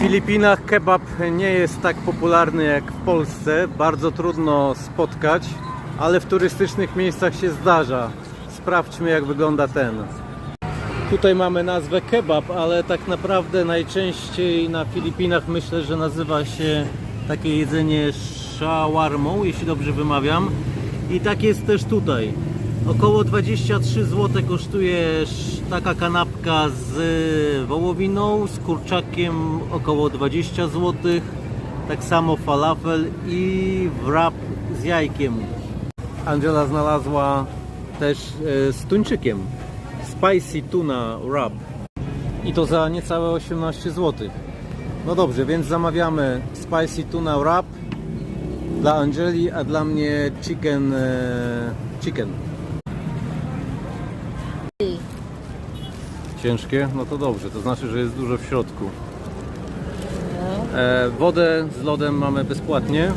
Filipinach kebab nie jest tak popularny jak w Polsce. Bardzo trudno spotkać, ale w turystycznych miejscach się zdarza. Sprawdźmy jak wygląda ten. Tutaj mamy nazwę kebab, ale tak naprawdę najczęściej na Filipinach myślę, że nazywa się takie jedzenie shawarmą, jeśli dobrze wymawiam. I tak jest też tutaj. Około 23 zł kosztuje sz- taka kanapka z wołowiną, z kurczakiem około 20 zł. Tak samo falafel i wrap z jajkiem. Angela znalazła też e, z tuńczykiem. Spicy tuna wrap. I to za niecałe 18 zł. No dobrze, więc zamawiamy spicy tuna wrap dla Angeli, a dla mnie chicken e, chicken. Ciężkie? No to dobrze, to znaczy, że jest dużo w środku. E, wodę z lodem mamy bezpłatnie.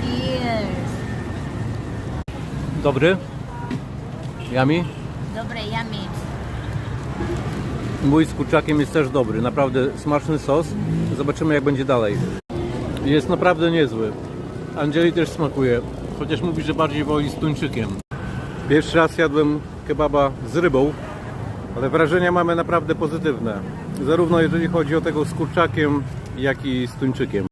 Cheers. Dobry? Dobre, yummy. Mój z kurczakiem jest też dobry, naprawdę smaczny sos. Zobaczymy jak będzie dalej. Jest naprawdę niezły. Angeli też smakuje, chociaż mówi, że bardziej woli z tuńczykiem. Pierwszy raz jadłem kebaba z rybą, ale wrażenia mamy naprawdę pozytywne. Zarówno jeżeli chodzi o tego z kurczakiem, jak i z tuńczykiem.